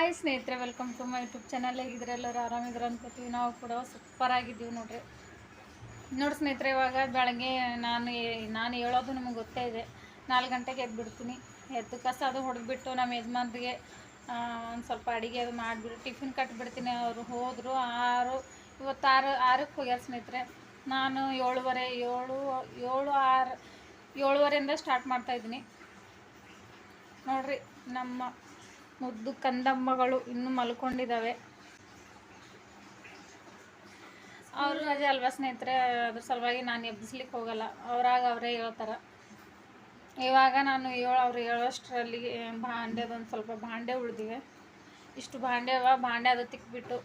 Hi ಸ್ನೇಹಿತರೆ welcome to my YouTube channel ಹೇಗಿದ್ರೆ ಎಲ್ಲರೂ? ಆರಾಮಿದ್ರು ಅನ್ಕೋತೀವಿ. ನಾವು ಕೂಡ ಸೂಪರ್ ಆಗಿದ್ದೀವಿ ನೋಡ್ರಿ. ನೋಡಿ ಸ್ನೇಹಿತರೆ, ಇವಾಗ ಬೆಳಗ್ಗೆ ನಾನು ನಾನು ಹೇಳೋದು ನಿಮಗೆ ಗೊತ್ತೇ ಇದೆ. ನಾಲ್ಕು ಗಂಟೆಗೆ ಎದ್ದು ಬಿಡ್ತೀನಿ ಎದ್ದು ಕಸ ಅದು ಹೊಡೆದ್ಬಿಟ್ಟು ನಮ್ಮ ಯಜಮಾನ್ರಿಗೆ ಒಂದು ಸ್ವಲ್ಪ ಅಡುಗೆ ಅದು ಮಾಡಿಬಿಟ್ಟು ಟಿಫಿನ್ ಕಟ್ಟಿಬಿಡ್ತೀನಿ ಅವರು ಹೋದರು ಆರು, ಇವತ್ತು ಆರು, ಆರಕ್ಕೆ ಹೋಗ್ಯಾರ ಸ್ನೇಹಿತರೆ. ನಾನು ಏಳುವರೆ, ಏಳು ಏಳು, ಆರು, ಏಳುವರೆಯಿಂದ ಸ್ಟಾರ್ಟ್ ಮಾಡ್ತಾಯಿದ್ದೀನಿ ನೋಡಿರಿ, ನಮ್ಮ ಮುದ್ದು ಕಂದಮ್ಮಗಳು ಇನ್ನೂ ಮಲ್ಕೊಂಡಿದ್ದಾವೆ ಅವರು ರಜೆ ಅಲ್ವಾ ಸ್ನೇಹಿತರೆ, ಅದ್ರ ಸಲುವಾಗಿ ನಾನು ಎಬ್ಬಿಸ್ಲಿಕ್ಕೆ ಹೋಗಲ್ಲ. ಅವರಾಗ ಅವರೇ ಹೇಳ್ತಾರೆ. ಇವಾಗ ನಾನು ಏಳು, ಅವ್ರು ಹೇಳೋಷ್ಟರಲ್ಲಿ ಭಾಂಡೆದೊಂದು ಸ್ವಲ್ಪ ಭಾಂಡೆ ಉಳಿದಿವೆ. ಇಷ್ಟು ಭಾಂಡೆ ಅವ ಭಾಂಡೆ ಅದು ತಿಕ್ಬಿಟ್ಟು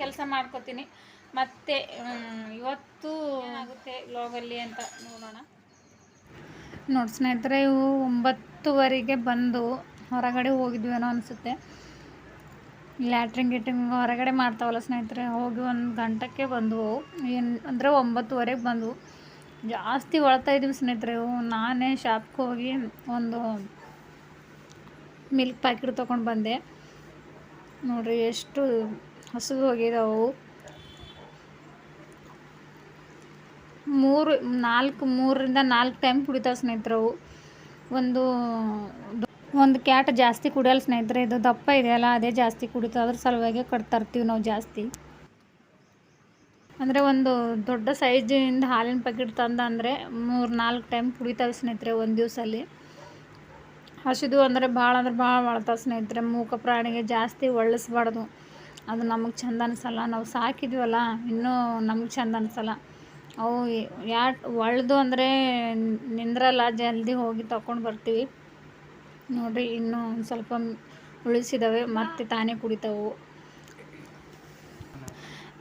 ಕೆಲಸ ಮಾಡ್ಕೋತೀನಿ. ಮತ್ತೆ ಇವತ್ತು ಏನಾಗುತ್ತೆ ಲೋಗಲ್ಲಿ ಅಂತ ನೋಡೋಣ. ನೋಡಿ ಸ್ನೇಹಿತರೆ, ಇವು ಒಂಬತ್ತುವರೆಗೆ ಬಂದು ಹೊರಗಡೆ ಹೋಗಿದ್ವೇನೋ ಅನಿಸುತ್ತೆ. ಲ್ಯಾಟ್ರಿನ್ ಗಿಟ್ರಿಂಗ್ ಹೊರಗಡೆ ಮಾಡ್ತಾವಲ್ಲ ಸ್ನೇಹಿತರೆ, ಹೋಗಿ ಒಂದು ಗಂಟಕ್ಕೆ ಬಂದವು. ಏನು ಅಂದರೆ ಒಂಬತ್ತುವರೆಗೆ ಬಂದವು. ಜಾಸ್ತಿ ಒಳ್ತಾ ಇದ್ದೀವಿ ಸ್ನೇಹಿತರೆ. ನಾನೇ ಶಾಪ್ಗೆ ಹೋಗಿ ಒಂದು ಮಿಲ್ಕ್ ಪ್ಯಾಕೆಟ್ ತೊಗೊಂಡು ಬಂದೆ. ನೋಡ್ರಿ ಎಷ್ಟು ಹಸಿದು ಹೋಗಿದ್ದಾವು ಮೂರು ನಾಲ್ಕು ಮೂರರಿಂದ ನಾಲ್ಕು ಟೈಮ್ ಕುಡಿತಾವೆ ಸ್ನೇಹಿತರೆ ಅವು. ಒಂದು ಒಂದು ಕ್ಯಾಟ್ ಜಾಸ್ತಿ ಕುಡಿಯಲ್ಲ ಸ್ನೇಹಿತರೆ, ಇದು ದಪ್ಪ ಇದೆಯಲ್ಲ ಅದೇ ಜಾಸ್ತಿ ಕುಡಿತು ಅದ್ರ ಸಲುವಾಗಿ ಕಟ್ ತರ್ತೀವಿ ನಾವು ಜಾಸ್ತಿ. ಅಂದರೆ ಒಂದು ದೊಡ್ಡ ಸೈಜಿಂದ ಹಾಲಿನ ಪ್ಯಾಕೆಟ್ ತಂದ ಅಂದರೆ ಮೂರು ನಾಲ್ಕು ಟೈಮ್ ಕುಡಿತಾವೆ ಸ್ನೇಹಿತರೆ ಒಂದು ದಿವಸಲ್ಲಿ ಹಸಿದು ಅಂದರೆ ಭಾಳ ಅಂದ್ರೆ ಭಾಳ ಮಾಡ್ತಾವೆ ಸ್ನೇಹಿತರೆ. ಮೂಕ ಪ್ರಾಣಿಗೆ ಜಾಸ್ತಿ ಒಳ್ಳಿಸ್ಬಾರ್ದು. ಅದು ನಮಗೆ ಚಂದ ಅನಿಸಲ್ಲ. ನಾವು ಸಾಕಿದ್ವಲ್ಲ, ಇನ್ನೂ ನಮಗೆ ಚಂದ ಅನಿಸಲ್ಲ. ಅವು ಯಾಟ್ ಒಳ್ದು ಅಂದರೆ ನಿಂದ್ರಲ್ಲ, ಜಲ್ದಿ ಹೋಗಿ ತಗೊಂಡು ಬರ್ತೀವಿ. ನೋಡಿರಿ ಇನ್ನೂ ಒಂದು ಸ್ವಲ್ಪ ಉಳಿಸಿದಾವೆ, ಮತ್ತೆ ತಾನೇ ಕುಡಿತಾವು.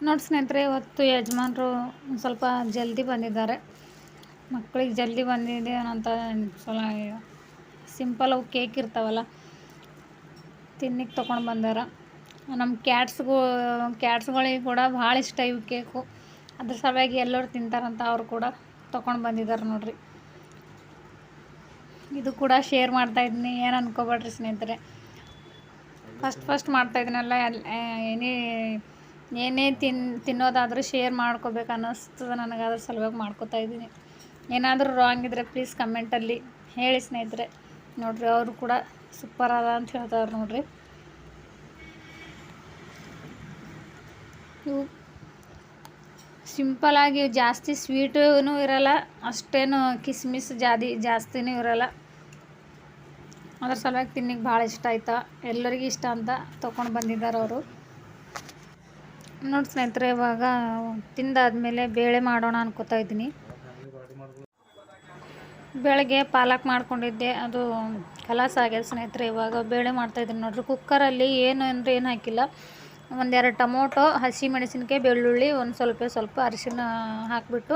ನೋಡಿ ಸ್ನೇಹಿತರೆ, ಇವತ್ತು ಯಜಮಾನರು ಸ್ವಲ್ಪ ಜಲ್ದಿ ಬಂದಿದ್ದಾರೆ. ಮಕ್ಕಳಿಗೆ ಜಲ್ದಿ ಬಂದಿದೆ ಅಂತ ಸ್ವಲ್ಪ ಸಿಂಪಲ್ ಅವು ಕೇಕ್ ಇರ್ತಾವಲ್ಲ ತಿನ್ನಕ್ಕೆ ತೊಗೊಂಡು ಬಂದಾರ. ನಮ್ಮ ಕ್ಯಾಟ್ಸ್ಗೂ ಕ್ಯಾಟ್ಸ್ಗಳಿಗೆ ಕೂಡ ಭಾಳ ಇಷ್ಟ ಇವು ಕೇಕು ಅದ್ರ ಸಲುವಾಗಿ ಎಲ್ಲರೂ ತಿಂತಾರಂತ ಅವರು ಕೂಡ ತೊಗೊಂಡು ಬಂದಿದ್ದಾರೆ ನೋಡ್ರಿ. ಇದು ಕೂಡ ಶೇರ್ ಮಾಡ್ತಾ ಇದ್ದೀನಿ. ಏನು ಅನ್ಕೋಬೇಡ್ರಿ ಸ್ನೇಹಿತರೆ? ಫಸ್ಟ್ ಫಸ್ಟ್ ಮಾಡ್ತಾ ಎಲ್ ಏನೇ ಏನೇ ತಿನ್, ತಿನ್ನೋದಾದರೂ ಶೇರ್ ಮಾಡ್ಕೋಬೇಕು ಅನ್ನಿಸ್ತದೆ ನನಗೆ, ಅದ್ರ ಸಲುವಾಗಿ ಮಾಡ್ಕೋತಾ ಇದ್ದೀನಿ. ಏನಾದರೂ ರಾಂಗ್ ಇದ್ದರೆ ಪ್ಲೀಸ್ ಕಮೆಂಟಲ್ಲಿ ಹೇಳಿ ಸ್ನೇಹಿತರೆ. ನೋಡಿರಿ, ಅವರು ಕೂಡ ಸೂಪರ್ ಅದ ಅಂತ ಹೇಳ್ತಾರೆ ನೋಡಿರಿ. ಇವು ಸಿಂಪಲಾಗಿ ಜಾಸ್ತಿ ಸ್ವೀಟೂ ಇರಲ್ಲ, ಅಷ್ಟೇನು ಕಿಸ್ಮಿಸ್ ಜಾದಿ, ಜಾಸ್ತಿನೂ ಇರಲ್ಲ. ಅದ್ರ ಸಲುವಾಗಿ ತಿನ್ನಿಗೆ ಭಾಳ ಇಷ್ಟ ಆಯ್ತಾ? ಎಲ್ಲರಿಗೂ ಇಷ್ಟ ಅಂತ ತೊಗೊಂಡು ಬಂದಿದ್ದಾರೆ ಅವರು. ನೋಡಿ ಸ್ನೇಹಿತರೆ, ಇವಾಗ ತಿಂದಾದಮೇಲೆ ಬೇಳೆ ಮಾಡೋಣ ಅನ್ಕೋತಾ ಇದ್ದೀನಿ. ಬೆಳಗ್ಗೆ ಪಾಲಕ್ ಮಾಡ್ಕೊಂಡಿದ್ದೆ, ಅದು ಕಲಾಸ ಆಗ್ಯದ ಸ್ನೇಹಿತರೆ, ಇವಾಗ ಬೇಳೆ ಮಾಡ್ತಾಯಿದ್ದೀನಿ ನೋಡ್ರಿ ಕುಕ್ಕರಲ್ಲಿ ಏನು ಅಂದರೆ ಏನು ಹಾಕಿಲ್ಲ. ಒಂದೆರಡು ಟೊಮೊಟೊ, ಹಸಿ ಮೆಣಸಿನ್ಕಾಯಿ, ಬೆಳ್ಳುಳ್ಳಿ, ಒಂದು ಸ್ವಲ್ಪ ಸ್ವಲ್ಪ ಅರಿಶಿನ ಹಾಕಿಬಿಟ್ಟು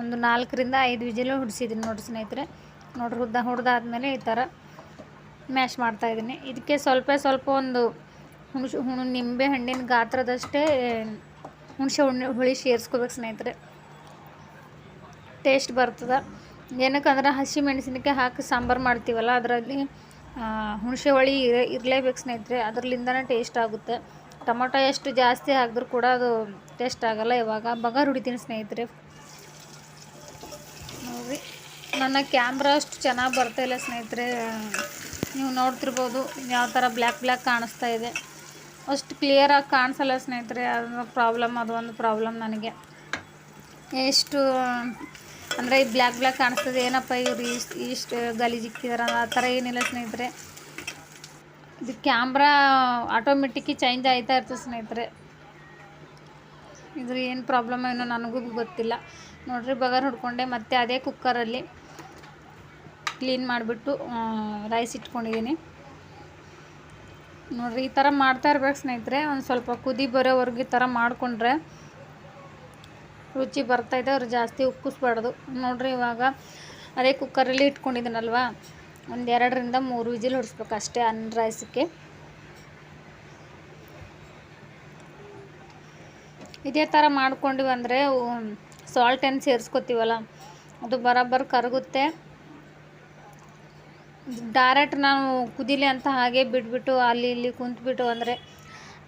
ಒಂದು ನಾಲ್ಕರಿಂದ ಐದು ವಿಜಿಲು ಹುಡ್ಸಿದ್ದೀನಿ ನೋಡಿ ಸ್ನೇಹಿತರೆ. ನೋಡ್ರಿ ಹುದ್ದ ಹುಡ್ದಾದ್ಮೇಲೆ ಈ ಥರ ಮ್ಯಾಶ್ ಮಾಡ್ತಾಯಿದ್ದೀನಿ ಇದಕ್ಕೆ ಸ್ವಲ್ಪ ಸ್ವಲ್ಪ ಒಂದು ಹುಣಸು ಹುಣ ನಿಂಬೆ ಹಣ್ಣಿನ ಗಾತ್ರದಷ್ಟೇ ಹುಣಸೆ ಹುಣ್ಣೆ ಹುಳಿ ಸೇರಿಸ್ಕೋಬೇಕು ಸ್ನೇಹಿತರೆ. ಟೇಸ್ಟ್ ಬರ್ತದೆ. ಏನಕ್ಕಂದ್ರೆ ಹಸಿ ಮೆಣಸಿನಕಾಯಿ ಹಾಕಿ ಸಾಂಬಾರು ಮಾಡ್ತೀವಲ್ಲ, ಅದರಲ್ಲಿ ಹುಣಸೆ ಹುಳಿ ಇರ ಇರಲೇಬೇಕು ಸ್ನೇಹಿತರೆ. ಅದರಲ್ಲಿಂದನೇ ಟೇಸ್ಟ್ ಆಗುತ್ತೆ. ಟೊಮೊಟೊ ಎಷ್ಟು ಜಾಸ್ತಿ ಹಾಕಿದ್ರೂ ಕೂಡ ಅದು ಟೇಸ್ಟ್ ಆಗೋಲ್ಲ ಇವಾಗ. ಬಗಾರ್ ಹುಡಿತೀನಿ ಸ್ನೇಹಿತರೆ. ನೋಡಿ, ನನ್ನ ಕ್ಯಾಮ್ರಾ ಅಷ್ಟು ಚೆನ್ನಾಗಿ ಬರ್ತಾಯಿಲ್ಲ ಸ್ನೇಹಿತರೆ. ನೀವು ನೋಡ್ತಿರ್ಬೋದು ಯಾವ ಥರ ಬ್ಲ್ಯಾಕ್ ಬ್ಲ್ಯಾಕ್ ಕಾಣಿಸ್ತಾ ಇದೆ. ಅಷ್ಟು ಕ್ಲಿಯರಾಗಿ ಕಾಣಿಸಲ್ಲ ಸ್ನೇಹಿತರೆ. ಅದೊಂದು ಪ್ರಾಬ್ಲಮ್ ಅದು ಒಂದು ಪ್ರಾಬ್ಲಮ್ ನನಗೆ. ಎಷ್ಟು, ಅಂದರೆ ಈ ಬ್ಲ್ಯಾಕ್ ಬ್ಲ್ಯಾಕ್ ಕಾಣಿಸ್ತದೆ. ಏನಪ್ಪ ಇವ್ರು ಇಷ್ಟು ಇಷ್ಟು ಆ ಥರ ಏನಿಲ್ಲ ಸ್ನೇಹಿತರೆ. ಇದು ಕ್ಯಾಮ್ರಾ ಆಟೋಮೆಟಿಕ್ಕಿ ಚೇಂಜ್ ಆಯ್ತಾ ಇರ್ತದೆ ಸ್ನೇಹಿತರೆ. ಇದ್ರ ಏನು ಪ್ರಾಬ್ಲಮ್ ಏನೋ ನನಗೂ ಗೊತ್ತಿಲ್ಲ. ನೋಡ್ರಿ, ಬಗಾರ್ ಹೊಡ್ಕೊಂಡೆ, ಮತ್ತೆ ಅದೇ ಕುಕ್ಕರಲ್ಲಿ ಕ್ಲೀನ್ ಮಾಡಿಬಿಟ್ಟು ರೈಸ್ ಇಟ್ಕೊಂಡಿದ್ದೀನಿ. ನೋಡ್ರಿ, ಈ ಥರ ಮಾಡ್ತಾ ಇರ್ಬೇಕು ಸ್ನೇಹಿತರೆ. ಒಂದು ಸ್ವಲ್ಪ ಕುದಿ ಬರೋವರೆಗೂ ಈ ಥರ ಮಾಡಿಕೊಂಡ್ರೆ ರುಚಿ ಬರ್ತಾಯಿದೆ ಅವ್ರು ಜಾಸ್ತಿ ಉಕ್ಕಿಸ್ಬಾರ್ದು ನೋಡ್ರಿ, ಇವಾಗ ಅದೇ ಕುಕ್ಕರಲ್ಲಿ ಇಟ್ಕೊಂಡಿದ್ದೀನಲ್ವ? ಒಂದು ಎರಡರಿಂದ ಮೂರು ವಿಜಿಲ್ ಹೊಡಿಸ್ಬೇಕು ಅಷ್ಟೇ ಅನ್ನ ರೈಸಕ್ಕೆ ಇದೇ ಥರ ಮಾಡ್ಕೊಂಡಿವಿ ಅಂದರೆ ಸಾಲ್ಟ್ ಏನು ಸೇರಿಸ್ಕೊತೀವಲ್ಲ, ಅದು ಬರೋಬ್ಬರ ಕರಗುತ್ತೆ. ಡೈರೆಕ್ಟ್ ನಾನು ಕುದಿಲಿ ಅಂತ ಹಾಗೆ ಬಿಟ್ಬಿಟ್ಟು, ಅಲ್ಲಿ ಇಲ್ಲಿ ಕುಂತ್ಬಿಟ್ಟು ಅಂದರೆ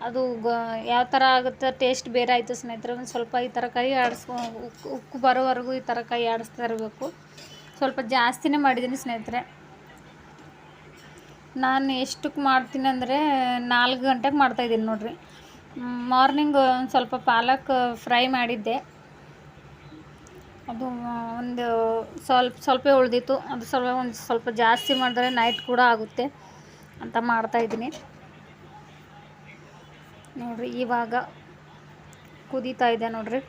ಅದು ಗ, ಯಾವ ಥರ ಆಗುತ್ತೆ ಟೇಸ್ಟ್ ಬೇರೆ ಆಯಿತು ಸ್ನೇಹಿತರೆ. ಒಂದು ಸ್ವಲ್ಪ ಈ ಥರ ಕೈ ಆಡಿಸ್ಕೊ ಉಕ್ಕು ಉಕ್ಕು ಬರೋವರೆಗೂ ಈ ಥರ ಕೈ ಆಡಿಸ್ತಾ ಇರಬೇಕು. ಸ್ವಲ್ಪ ಜಾಸ್ತಿನೇ ಮಾಡಿದ್ದೀನಿ ಸ್ನೇಹಿತರೆ. ನಾನು ಎಷ್ಟಕ್ಕೆ ಮಾಡ್ತೀನಿ ಅಂದರೆ ನಾಲ್ಕು ಗಂಟೆಗೆ ಮಾಡ್ತಾಯಿದ್ದೀನಿ ನೋಡಿರಿ. ಮಾರ್ನಿಂಗ್ ಒಂದು ಸ್ವಲ್ಪ ಪಾಲಕ್ ಫ್ರೈ ಮಾಡಿದ್ದೆ. ಅದು ಒಂದು ಸ್ವಲ್ಪ ಸ್ವಲ್ಪ ಉಳಿದಿತ್ತು. ಅದು ಸ್ವಲ್ಪ ಒಂದು ಸ್ವಲ್ಪ ಜಾಸ್ತಿ ಮಾಡಿದ್ರೆ ನೈಟ್ ಕೂಡ ಆಗುತ್ತೆ ಅಂತ ಮಾಡ್ತಾಯಿದ್ದೀನಿ ನೋಡಿರಿ, ಇವಾಗ ಕುದೀತಾ ಇದೆ ನೋಡಿರಿ.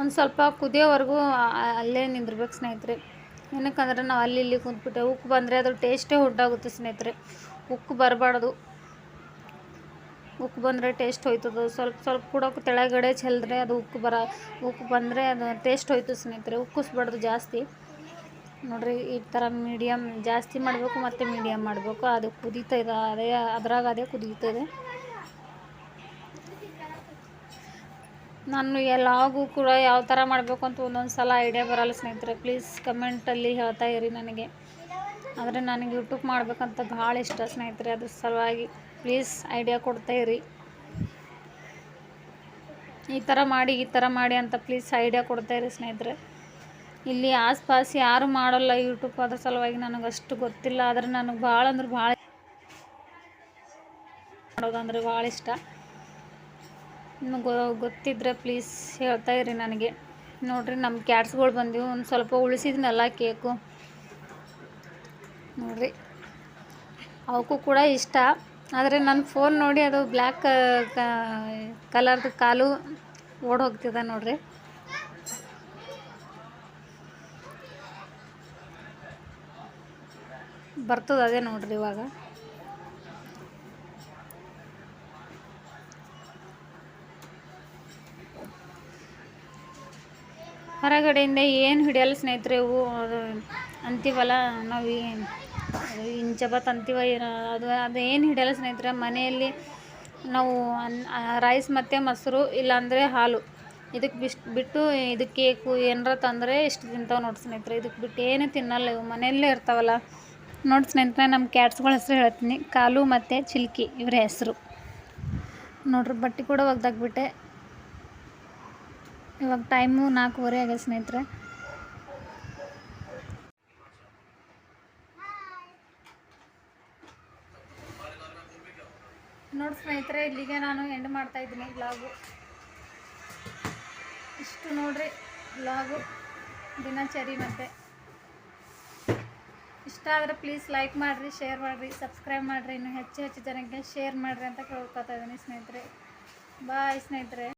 ಒಂದು ಸ್ವಲ್ಪ ಕುದಿಯೋವರೆಗೂ ಅಲ್ಲೇ ನಿಂದಿರ್ಬೇಕು ಸ್ನೇಹಿತರೆ. ಏನಕ್ಕಂದ್ರೆ ನಾವು ಅಲ್ಲಿ ಇಲ್ಲಿ ಕುಂತ್ಬಿಟ್ಟೆ ಉಕ್ಕು ಬಂದರೆ ಅದ್ರ ಟೇಸ್ಟೇ ಹುಡ್ಡಾಗುತ್ತೆ ಸ್ನೇಹಿತರೆ. ಉಕ್ಕು ಬರಬಾರ್ದು. ಉಕ್ಕು ಬಂದರೆ ಟೇಸ್ಟ್ ಹೋಯ್ತದ. ಸ್ವಲ್ಪ ಸ್ವಲ್ಪ ಕೂಡ ತೆಳಗಡೆ ಚೆಲ್ಲಿದ್ರೆ ಅದು ಉಕ್ಕು ಬರ, ಉಕ್ಕು ಬಂದರೆ ಅದು ಟೇಸ್ಟ್ ಹೋಯ್ತು ಸ್ನೇಹಿತರೆ. ಉಕ್ಕಿಸ್ಬಾರ್ದು ಜಾಸ್ತಿ. ನೋಡಿರಿ, ಈ ಥರ ಮೀಡಿಯಮ್ ಜಾಸ್ತಿ ಮಾಡಬೇಕು, ಮತ್ತು ಮೀಡಿಯಮ್ ಮಾಡಬೇಕು. ಅದು ಕುದೀತಾ ಇದೆ, ಅದೇ, ಅದ್ರಾಗ ಅದೇ ಕುದೀತಾ ನಾನು ಎಲ್ಲಾಗೂ ಕೂಡ ಯಾವ ಥರ ಮಾಡಬೇಕು ಅಂತ ಒಂದೊಂದು ಸಲ ಐಡಿಯಾ ಬರಲ್ಲ ಸ್ನೇಹಿತರೆ. ಪ್ಲೀಸ್ ಕಮೆಂಟಲ್ಲಿ ಹೇಳ್ತಾ ಇರಿ ನನಗೆ. ಆದರೆ ನನಗೆ ಯೂಟ್ಯೂಬ್ ಮಾಡಬೇಕಂತ ಭಾಳ ಇಷ್ಟ ಸ್ನೇಹಿತರೆ, ಅದ್ರ ಸಲುವಾಗಿ ಪ್ಲೀಸ್ ಐಡಿಯಾ ಕೊಡ್ತಾ ಇರಿ. ಈ ಥರ ಮಾಡಿ, ಈ ಥರ ಮಾಡಿ ಅಂತ ಪ್ಲೀಸ್ ಐಡಿಯಾ ಕೊಡ್ತಾ ಇರಿ ಸ್ನೇಹಿತರೆ. ಇಲ್ಲಿ ಆಸ್ಪಾಸ್ ಯಾರು ಮಾಡಲ್ಲ ಯೂಟ್ಯೂಬ್ ಅದ್ರ ಸಲುವಾಗಿ ನನಗೆ ಅಷ್ಟು ಗೊತ್ತಿಲ್ಲ, ಆದರೆ ನನಗೆ ಭಾಳ ಅಂದ್ರೆ ಭಾಳ ಮಾಡೋದಂದ್ರೆ ಭಾಳ ಇಷ್ಟ. ನಿಮಗೆ ಗೊತ್ತಿದ್ರೆ ಪ್ಲೀಸ್ ಹೇಳ್ತಾ ಇರಿ ನನಗೆ. ನೋಡಿರಿ ನಮ್ಮ ಕ್ಯಾಟ್ಸ್ಗಳು ಬಂದಿವು, ಒಂದು ಸ್ವಲ್ಪ ಉಳಿಸಿದ್ನಲ್ಲ ಕೇಕು ನೋಡಿರಿ. ಅವಕ್ಕೂ ಕೂಡ ಇಷ್ಟ. ಆದರೆ ನನ್ನ ಫೋನ್ ನೋಡಿ ಅದು ಬ್ಲ್ಯಾಕ್ ಕಲರ್ದು ಕಾಲು ಹೋಗ್ತಿದೆ ನೋಡಿರಿ. ಬರ್ತದೆ ಅದೇ ನೋಡಿರಿ ಇವಾಗ. ಹೊರಗಡೆಯಿಂದ ಏನು ಹಿಡಿಯಲ್ಲ ಸ್ನೇಹಿತರೆ ಅದು ಅಂತೀವಲ್ಲ, ನಾವು ಇಂಚಬತ್ ಅಂತೀವ ಅದು ಅದು ಏನು ಹಿಡಿಯಲ್ಲ ಸ್ನೇಹಿತರೆ, ಮನೆಯಲ್ಲಿ ನಾವು ರೈಸ್ ಮತ್ತು ಮೊಸರು ಇಲ್ಲಾಂದರೆ ಹಾಲು. ಇದಕ್ಕೆ ಬಿಸ್ ಬಿಟ್ಟು ಇದು ಕೇಕು ಏನಾರ ತಂದರೆ ಇಷ್ಟು ತಿಂತಾವೆ ನೋಡಿ ಸ್ನೇಹಿತರೆ. ಇದಕ್ಕೆ ಬಿಟ್ಟು ಏನು ತಿನ್ನಲ್ಲ, ಇವು ಮನೆಯಲ್ಲೇ ಇರ್ತಾವಲ್ಲ. ನೋಡಿ ಸ್ನೇಹಿತರೆ ನಮ್ಮ ಕ್ಯಾಟ್ಸ್ಗಳ ಹೆಸರು ಹೇಳ್ತೀನಿ. ಕಾಲು ಮತ್ತು ಚಿಲ್ಕಿ ಇವರ ಹೆಸರು. ನೋಡ್ರಿ, ಬಟ್ಟೆ ಕೂಡ ಒಗ್ದಾಕ್ಬಿಟ್ಟೆ. ಇವಾಗ ಟೈಮು ನಾಲ್ಕೂವರೆ ಆಗ ಸ್ನೇಹಿತರೆ. ನೋಡಿ ಸ್ನೇಹಿತರೆ, ಇಲ್ಲಿಗೆ ನಾನು ಎಂಡ್ ಮಾಡ್ತಾ ಇದ್ದೀನಿ ಬ್ಲಾಗು ಇಷ್ಟು ನೋಡ್ರಿ ಬ್ಲಾಗು ದಿನಚರಿ ಮತ್ತೆ ಇಷ್ಟ ಆದರೆ ಪ್ಲೀಸ್ ಲೈಕ್ ಮಾಡಿರಿ ಶೇರ್ ಮಾಡಿರಿ ಸಬ್ಸ್ಕ್ರೈಬ್ ಮಾಡಿರಿ. ಇನ್ನು ಹೆಚ್ಚು ಹೆಚ್ಚು ಜನಕ್ಕೆ ಶೇರ್ ಮಾಡಿರಿ ಅಂತ ಕೇಳ್ಕೊತಾ ಇದ್ದೀನಿ ಸ್ನೇಹಿತರೆ. ಬಾಯ್ ಸ್ನೇಹಿತರೆ.